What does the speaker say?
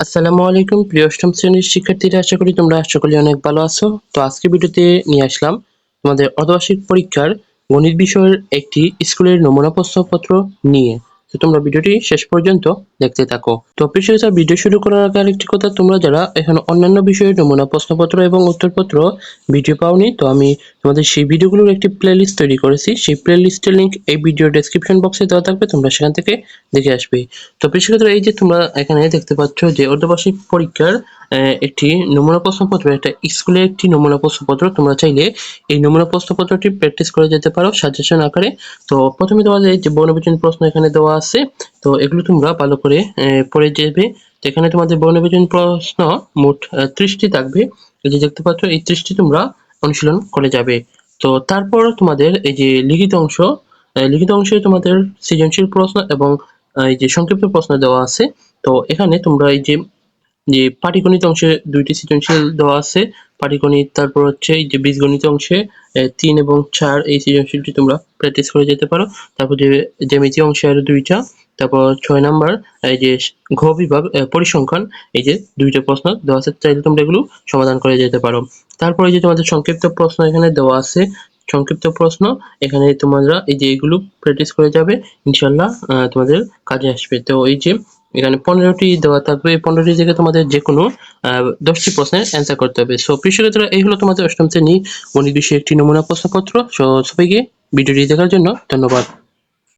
আসসালামু আলাইকুম, প্রিয় অষ্টম শ্রেণির শিক্ষার্থীরা, আশা করি তোমরা করি অনেক ভালো আছো। তো আজকে ভিডিওতে নিয়ে আসলাম তোমাদের অর্ধবার্ষিক পরীক্ষার গণিত বিষয়ের একটি স্কুলের নমুনা প্রশ্নপত্র নিয়ে। তো তোমরা ভিডিওটি শেষ পর্যন্ত দেখতে থাকো। তো প্রিয় ভিডিও শুরু করার আগে আরেকটি কথা, তোমরা যারা এখন অন্যান্য বিষয়ে নমুনা প্রশ্নপত্র এবং উত্তরপত্র ভিডিও পাওনি, তো আমি তোমাদের সেই ভিডিওগুলোর একটি প্লেলিস্ট তৈরি করেছি। সেই প্লেলিস্টের লিঙ্ক এই ভিডিও ডেসক্রিপশন বক্সে দেওয়া থাকবে, তোমরা সেখান থেকে দেখে আসবে। তো প্রিয় এই যে তোমরা এখানে দেখতে পাচ্ছ যে অর্ধবার্ষিক পরীক্ষার একটি নমুনা প্রশ্নপত্র একটা স্কুলের একটি নমুনা প্রশ্নপত্র তোমরা চাইলে এই নমুনা প্রশ্নপত্রটি প্র্যাকটিস করে যেতে পারো সাজেশন আকারে। তো প্রথমে তোমাদের যে বর্ণবিচন প্রশ্ন এখানে দেওয়া আছে, তো এগুলো তোমরা ভালো করে পড়ে যাবে তো এখানে তোমাদের বর্ণবিচন প্রশ্ন মোট ত্রিশটি থাকবে। এই যে দেখতে পাচ্ছ, এই ত্রিশটি তোমরা অনুশীলন করে যাবে। তো তারপর তোমাদের এই যে লিখিত অংশ লিখিত অংশে তোমাদের সৃজনশীল প্রশ্ন এবং এই যে সংক্ষিপ্ত প্রশ্ন দেওয়া আছে। তো এখানে তোমরা এই যে যে পাটিগণিত অংশে দুইটি সৃজনশীল দেওয়া আছে। পাটিগণিত, তারপর হচ্ছে এই যে বীজগণিত অংশে তিন এবং চার এই সৃজনশীলটি তোমরা প্র্যাকটিস করে যেতে পারো। তারপর যে জ্যামিতি অংশে আরও দুইটা, তারপর ছয় নাম্বার, এই যে ঘ বিভাগ পরিসংখ্যান, এই যে দুইটা প্রশ্ন দেওয়া আছে, চাইলে তোমরা এগুলো সমাধান করে যেতে পারো। তারপরে যে তোমাদের সংক্ষিপ্ত প্রশ্ন এখানে দেওয়া আছে, সংক্ষিপ্ত প্রশ্ন, এখানে তোমরা এই যে এগুলো প্র্যাকটিস করে যাবে ইনশাল্লাহ তোমাদের কাজে আসবে। তো এই যে এখানে পনেরোটি দেওয়া থাকবে। এই পনেরোটি থেকে তোমাদের যে কোনো দশটি প্রশ্নের অ্যান্সার করতে হবে। সো প্রিয় এই হলো তোমাদের অষ্টম শ্রেণি। গণিত বিষয়ে একটি নমুনা প্রশ্নপত্র। সো সবাইকে ভিডিওটি দেখার জন্য ধন্যবাদ।